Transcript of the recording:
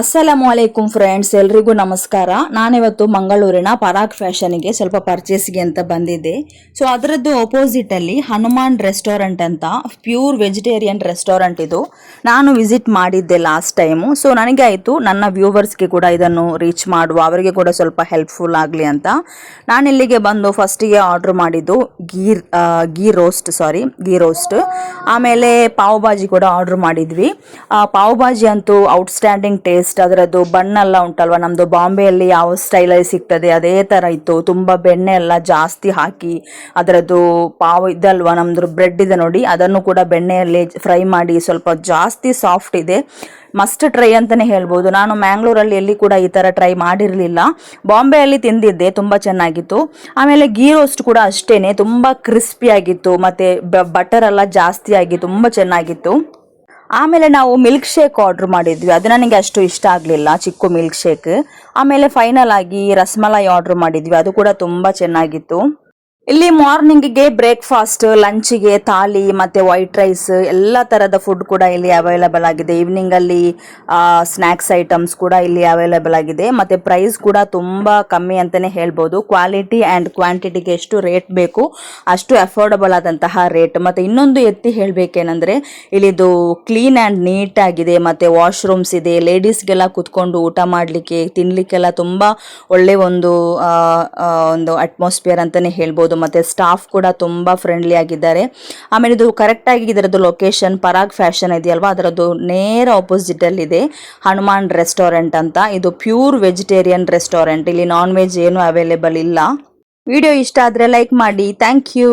ಅಸ್ಸಲಾಮು ಅಲೈಕುಂ friends ಎಲ್ರಿಗೂ ನಮಸ್ಕಾರ. ನಾನಿವತ್ತು ಮಂಗಳೂರಿನ ಪರಾಗ್ ಫ್ಯಾಷನ್ಗೆ ಸ್ವಲ್ಪ ಪರ್ಚೇಸ್ಗೆ ಅಂತ ಬಂದಿದ್ದೆ. ಸೊ ಅದರದ್ದು ಅಪೋಸಿಟಲ್ಲಿ ಹನುಮಾನ್ ರೆಸ್ಟೋರೆಂಟ್ ಅಂತ ಪ್ಯೂರ್ ವೆಜಿಟೇರಿಯನ್ ರೆಸ್ಟೋರೆಂಟ್ ಇದು. ನಾನು ವಿಸಿಟ್ ಮಾಡಿದ್ದೆ ಲಾಸ್ಟ್ ಟೈಮು ಸೊ ನನಗೆ ಆಯಿತು ನನ್ನ ವ್ಯೂವರ್ಸ್ಗೆ ಕೂಡ ಇದನ್ನು ರೀಚ್ ಮಾಡುವ. ಅವರಿಗೆ ಕೂಡ ಸ್ವಲ್ಪ ಹೆಲ್ಪ್ಫುಲ್ ಆಗಲಿ ಅಂತ. ನಾನು ಇಲ್ಲಿಗೆ ಬಂದು ಫಸ್ಟಿಗೆ ಆರ್ಡ್ರ್ ಮಾಡಿದ್ದು Gir ghee roast sorry ghee roast ಆಮೇಲೆ ಪಾವ್ ಭಾಜಿ ಕೂಡ ಆರ್ಡ್ರ್ ಮಾಡಿದ್ವಿ. ಪಾವ್ ಭಾಜಿ ಅಂತೂ ಔಟ್ಸ್ಟ್ಯಾಂಡಿಂಗ್ ಟೇಸ್ಟ್ ಅದರದ್ದು ಬಣ್ಣ ಎಲ್ಲ ಉಂಟಲ್ವ? ನಮ್ಮದು ಬಾಂಬೆಯಲ್ಲಿ ಯಾವ ಸ್ಟೈಲಲ್ಲಿ ಸಿಗ್ತದೆ, ಅದೇ ಥರ ಇತ್ತು. ತುಂಬ ಬೆಣ್ಣೆ ಎಲ್ಲ ಜಾಸ್ತಿ ಹಾಕಿ ಅದರದ್ದು ಪಾವ್ ಇದಲ್ವ ನಮ್ಮದು ಬ್ರೆಡ್ ಇದೆ ನೋಡಿ, ಅದನ್ನು ಕೂಡ ಬೆಣ್ಣೆಯಲ್ಲಿ ಫ್ರೈ ಮಾಡಿ ಸ್ವಲ್ಪ ಜಾಸ್ತಿ ಸಾಫ್ಟ್ ಇದೆ. ಮಸ್ಟ್ ಟ್ರೈ ಅಂತಲೇ ಹೇಳ್ಬೋದು. ನಾನು ಮ್ಯಾಂಗ್ಳೂರಲ್ಲಿ ಎಲ್ಲಿ ಕೂಡ ಈ ಥರ ಟ್ರೈ ಮಾಡಿರಲಿಲ್ಲ. ಬಾಂಬೆಯಲ್ಲಿ ತಿಂದಿದ್ದೆ, ತುಂಬ ಚೆನ್ನಾಗಿತ್ತು. ಆಮೇಲೆ ಗೀ ರೋಸ್ಟ್ ಕೂಡ ಅಷ್ಟೇ ತುಂಬ ಕ್ರಿಸ್ಪಿಯಾಗಿತ್ತು ಮತ್ತು ಬಟರ್ ಎಲ್ಲ ಜಾಸ್ತಿ ಆಗಿ ತುಂಬ ಚೆನ್ನಾಗಿತ್ತು. ಆಮೇಲೆ ನಾವು ಮಿಲ್ಕ್ ಶೇಕ್ ಆರ್ಡ್ರ್ ಮಾಡಿದ್ವಿ. ಅದು ನನಗೆ ಅಷ್ಟು ಇಷ್ಟ ಆಗಲಿಲ್ಲ, ಚಿಕ್ಕು ಮಿಲ್ಕ್ ಶೇಕ್ ಆಮೇಲೆ ಫೈನಲ್ ಆಗಿ ರಸ್ಮಲಾಯಿ ಆರ್ಡ್ರ್ ಮಾಡಿದ್ವಿ. ಅದು ಕೂಡ ತುಂಬ ಚೆನ್ನಾಗಿತ್ತು. ಇಲ್ಲಿ ಮಾರ್ನಿಂಗಿಗೆ ಬ್ರೇಕ್ಫಾಸ್ಟ್, ಲಂಚಿಗೆ ಥಾಲಿ ಮತ್ತೆ ವೈಟ್ ರೈಸ್ ಎಲ್ಲ ತರದ ಫುಡ್ ಕೂಡ ಇಲ್ಲಿ ಅವೈಲಬಲ್ ಆಗಿದೆ. ಈವ್ನಿಂಗ್ ಅಲ್ಲಿ ಸ್ನಾಕ್ಸ್ ಐಟಮ್ಸ್ ಕೂಡ ಇಲ್ಲಿ ಅವೈಲಬಲ್ ಆಗಿದೆ. ಮತ್ತೆ ಪ್ರೈಸ್ ಕೂಡ ತುಂಬಾ ಕಮ್ಮಿ ಅಂತಾನೆ ಹೇಳ್ಬೋದು. ಕ್ವಾಲಿಟಿ ಅಂಡ್ ಕ್ವಾಂಟಿಟಿಗೆ ಎಷ್ಟು ರೇಟ್ ಬೇಕು, ಅಷ್ಟು ಅಫೋರ್ಡಬಲ್ ಆದಂತಹ ರೇಟ್ ಮತ್ತೆ ಇನ್ನೊಂದು ಎತ್ತಿ ಹೇಳ್ಬೇಕೇನಂದ್ರೆ, ಇಲ್ಲಿದು ಕ್ಲೀನ್ ಅಂಡ್ ನೀಟ್ ಆಗಿದೆ. ಮತ್ತೆ ವಾಶ್ರೂಮ್ಸ್ ಇದೆ. ಲೇಡೀಸ್ಗೆಲ್ಲ ಕುತ್ಕೊಂಡು ಊಟ ಮಾಡಲಿಕ್ಕೆ, ತಿನ್ಲಿಕ್ಕೆಲ್ಲ ತುಂಬಾ ಒಳ್ಳೆ ಒಂದು ಒಂದು ಅಟ್ಮಾಸ್ಫಿಯರ್ ಅಂತಾನೆ ಹೇಳ್ಬೋದು. ಮತ್ತೆ ಸ್ಟಾಫ್ ಕೂಡ ತುಂಬಾ ಫ್ರೆಂಡ್ಲಿ ಆಗಿದ್ದಾರೆ. ಆಮೇಲೆ ಇದು ಕರೆಕ್ಟಾಗಿ ಇದರದ್ದು ಲೊಕೇಶನ್ ಪರಾಗ್ ಫ್ಯಾಷನ್ ಇದೆಯಲ್ವಾ? ಅದರದ್ದು ನೇರ ಆಪೋಸಿಟ್ ಅಲ್ಲಿ ಇದೆ. ಹನುಮಾನ್ ರೆಸ್ಟೋರೆಂಟ್ ಅಂತ. ಇದು ಪ್ಯೂರ್ ವೆಜಿಟೇರಿಯನ್ ರೆಸ್ಟೋರೆಂಟ್ ಇಲ್ಲಿ ನಾನ್ ವೆಜ್ ಏನು ಅವೈಲೇಬಲ್ ಇಲ್ಲ. ವಿಡಿಯೋ ಇಷ್ಟ ಆದರೆ ಲೈಕ್ ಮಾಡಿ. Thank you